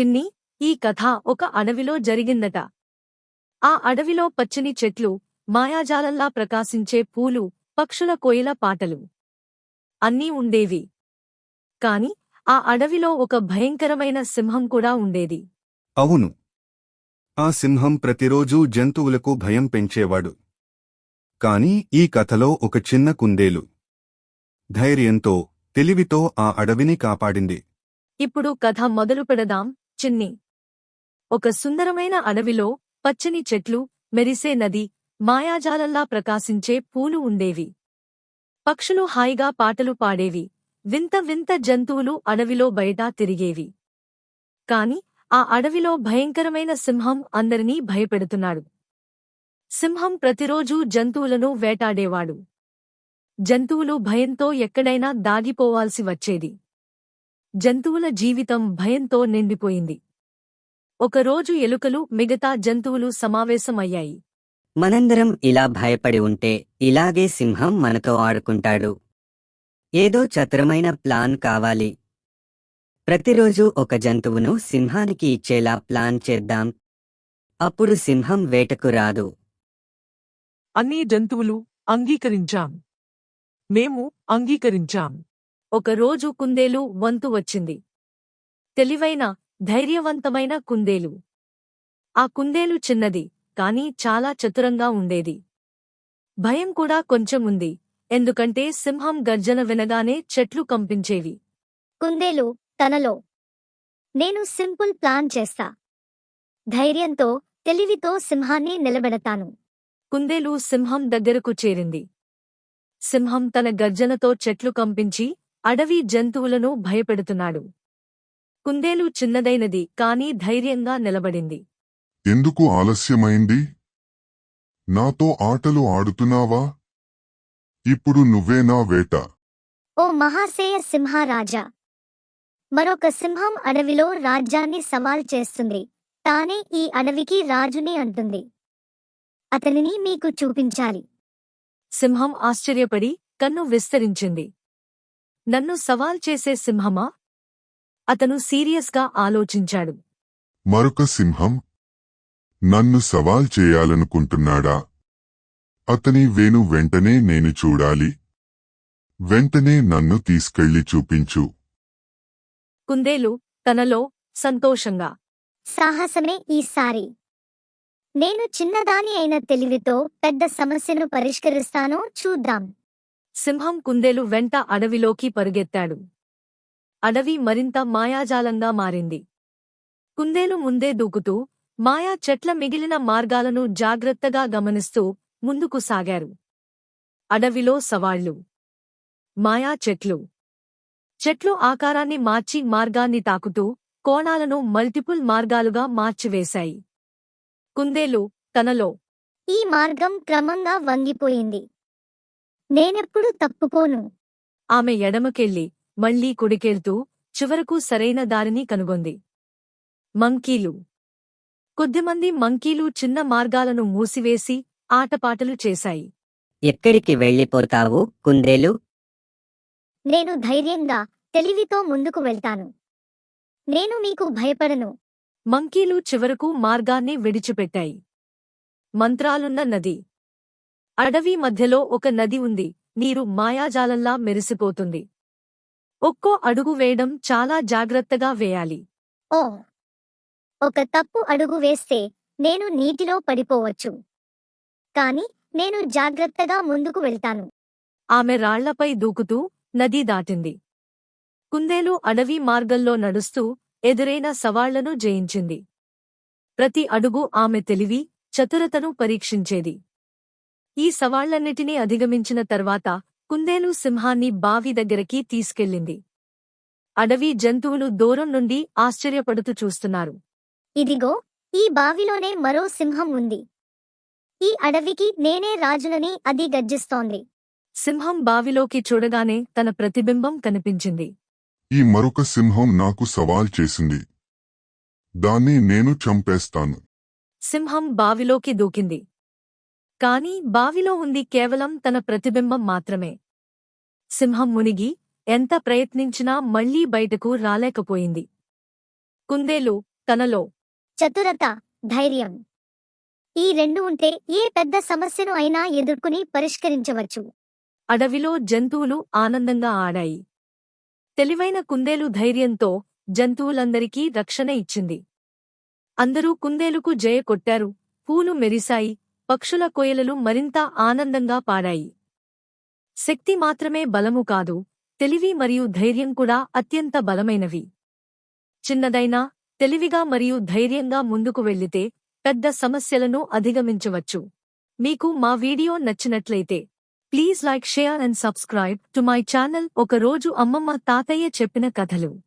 చిన్ని ఈ కథ ఒక అడవిలో జరిగిందట. ఆ అడవిలో పచ్చని చెట్లు మాయాజాలంలా ప్రకాశించే పూలు పక్షుల కోయిల పాటలు. అన్నీ ఉండేవి. కాని ఆ అడవిలో ఒక భయంకరమైన సింహం కూడా ఉండేది. అవును. ఆ సింహం ప్రతిరోజూ జంతువులకు భయం పెంచేవాడు. కాని ఈ కథలో ఒక చిన్న కుందేలు. ధైర్యంతో తెలివితో ఆ అడవిని కాపాడింది. ఇప్పుడు కథ మొదలు పెడదాం చిన్ని. ఒక సుందరమైన అడవిలో పచ్చని చెట్లు మెరిసే నది మాయాజాలంలా ప్రకాశించే పూలు ఉండేవి. పక్షులు హాయిగా పాటలు పాడేవి. వింత వింత జంతువులు అడవిలో బయట తిరిగేవి. కాని ఆ అడవిలో భయంకరమైన సింహం అందరినీ భయపెడుతున్నాడు. సింహం ప్రతిరోజూ జంతువులను వేటాడేవాడు. జంతువులు భయంతో ఎక్కడైనా దాగిపోవాల్సి వచ్చేది. జంతువుల జీవితం భయంతో నిండిపోయింది. ఒకరోజు ఎలుకలు మిగతా జంతువులు సమావేశమయ్యాయి. మనందరం ఇలా భయపడి ఉంటే ఇలాగే సింహం మనతో ఆడుకుంటాడు. ఏదో చతురమైన ప్లాన్ కావాలి. ప్రతిరోజు ఒక జంతువును సింహానికి ఇచ్చేలా ప్లాన్ చేద్దాం. అప్పుడు సింహం వేటకు రాదు. అన్ని జంతువులు అంగీకరించాం. మేము అంగీకరించాం. ఒకరోజు కుందేలు వంతు వచ్చింది. తెలివైన ధైర్యవంతమైన కుందేలు. ఆ కుందేలు చిన్నది కాని చాలా చతురంగా ఉండేది. భయం కూడా కొంచెం ఉంది ఎందుకంటే సింహం గర్జన వినగానే చెట్లు కంపించేవి. కుందేలు తనలో. నేను సింపుల్ ప్లాన్ చేస్తా. ధైర్యంతో తెలివితో సింహాన్ని నిలబెడతాను. కుందేలు సింహం దగ్గరకు చేరింది. సింహం తన గర్జనతో చెట్లు కంపించి అడవి జంతువులను భయపెడుతున్నాడు. కుందేలు చిన్నదైనది కాని ధైర్యంగా నిలబడింది. ఎందుకు ఆలస్యమైంది? నాతో ఆటలు ఆడుతున్నావా? ఇప్పుడు నువ్వే నా వేట. ఓ మహాశయ సింహారాజా! మరొక సింహం అడవిలో రాజ్యాన్ని సవాల్ చేస్తుంది. తానే ఈ అడవికి రాజుని అంటుంది. అతనిని మీకు చూపించాలి. సింహం ఆశ్చర్యపడి కన్ను విస్తరించింది. నన్ను సవాల్ చేసే సింహమా? అతను సీరియస్గా ఆలోచించాడు. మరొక సింహం నన్ను సవాల్ చేయాలనుకుంటున్నాడా? అతని వేణు వెంటనే నేను చూడాలి. వెంటనే నన్ను తీసుకెళ్ళి చూపించు. కుందేలు తనలో సంతోషంగా సాహసమే ఈసారి. నేను చిన్నదాని అయిన తెలివితో పెద్ద సమస్యను పరిష్కరిస్తానో చూద్దాం. సింహం కుందేలు వెంట అడవిలోకి పరుగెత్తాడు. అడవి మరింత మాయాజాలంగా మారింది. కుందేలు ముందే దూకుతూ మాయా చెట్ల మిగిలిన మార్గాలను జాగ్రత్తగా గమనిస్తూ ముందుకు సాగారు. అడవిలో సవాళ్ళు. మాయా చెట్లు. చెట్లు ఆకారాన్ని మార్చి మార్గాన్ని తాకుతూ కోణాలను మల్టిపుల్ మార్గాలుగా మార్చివేశాయి. కుందేలు తనలో. ఈ మార్గం క్రమంగా వంగిపోయింది. నేనెప్పుడు తప్పుకోను. ఆమె ఎడమకెళ్ళి మళ్ళీ కుడికెళ్తూ చివరకు సరైన దారిని కనుగొంది. మంకీలు. కొద్దిమంది మంకీలు చిన్న మార్గాలను మూసివేసి ఆటపాటలు చేశాయి. ఎక్కడికి వెళ్ళిపోతావు కుందేలు? నేను ధైర్యంగా తెలివితో ముందుకు వెళ్తాను. నేను మీకు భయపడను. మంకీలు చివరకు మార్గాన్ని విడిచిపెట్టాయి. మంత్రాలున్న నది. అడవి మధ్యలో ఒక నది ఉంది. నీరు మాయాజాలంలా మెరిసిపోతుంది. ఒక్కో అడుగు వేయడం చాలా జాగ్రత్తగా వేయాలి. ఓ. ఒక తప్పు అడుగు వేస్తే నేను నీటిలో పడిపోవచ్చు. కాని నేను జాగ్రత్తగా ముందుకు వెళ్తాను. ఆమె రాళ్ళపై దూకుతూ నది దాటింది. కుందేలు అడవి మార్గంలో నడుస్తూ ఎదురైన సవాళ్ళను జయించింది. ప్రతి అడుగు ఆమె తెలివి చతురతను పరీక్షించేది. ఈ సవాళ్ళన్నిటినీ అధిగమించిన తర్వాత కుందేలు సింహాన్ని బావి దగ్గరికి తీసుకెళ్ళింది. అడవి జంతువులు దూరం నుండి ఆశ్చర్యపడుతూ చూస్తున్నారు. ఇదిగో ఈ బావిలోనే మరో సింహం ఉంది. ఈ అడవికి నేనే రాజునని అది గర్జిస్తోంది. సింహం బావిలోకి చూడగానే తన ప్రతిబింబం కనిపించింది. ఈ మరొక సింహం నాకు సవాల్ చేసింది. దాన్ని నేను చంపేస్తాను. సింహం బావిలోకి దూకింది. కాని బావిలో ఉంది కేవలం తన ప్రతిబింబం మాత్రమే. సింహం మునిగి ఎంత ప్రయత్నించినా మళ్ళీ బయటకు రాలేకపోయింది. కుందేలు తనలో చతురత ధైర్యం. ఈ రెండు ఉంటే ఏ పెద్ద సమస్యను అయినా ఎదుర్కొని పరిష్కరించవచ్చు. అడవిలో జంతువులు ఆనందంగా ఆడాయి. తెలివైన కుందేలు ధైర్యంతో జంతువులందరికీ రక్షణ ఇచ్చింది. అందరూ కుందేలుకు జయ కొట్టారు పూలు మెరిశాయి పక్షుల కోయలలు మరింత ఆనందంగా పాడాయి. శక్తి మాత్రమే బలము కాదు తెలివి మరియు ధైర్యం కూడా అత్యంత బలమైనవి. చిన్నదైనా తెలివిగా మరియు ధైర్యంగా ముందుకు వెళ్ళితే పెద్ద సమస్యలను అధిగమించవచ్చు. మీకు మా వీడియో నచ్చినట్లయితే please like share and subscribe to my channel. ఒక రోజు అమ్మమ్మ తాతయ్య చెప్పిన కథలు.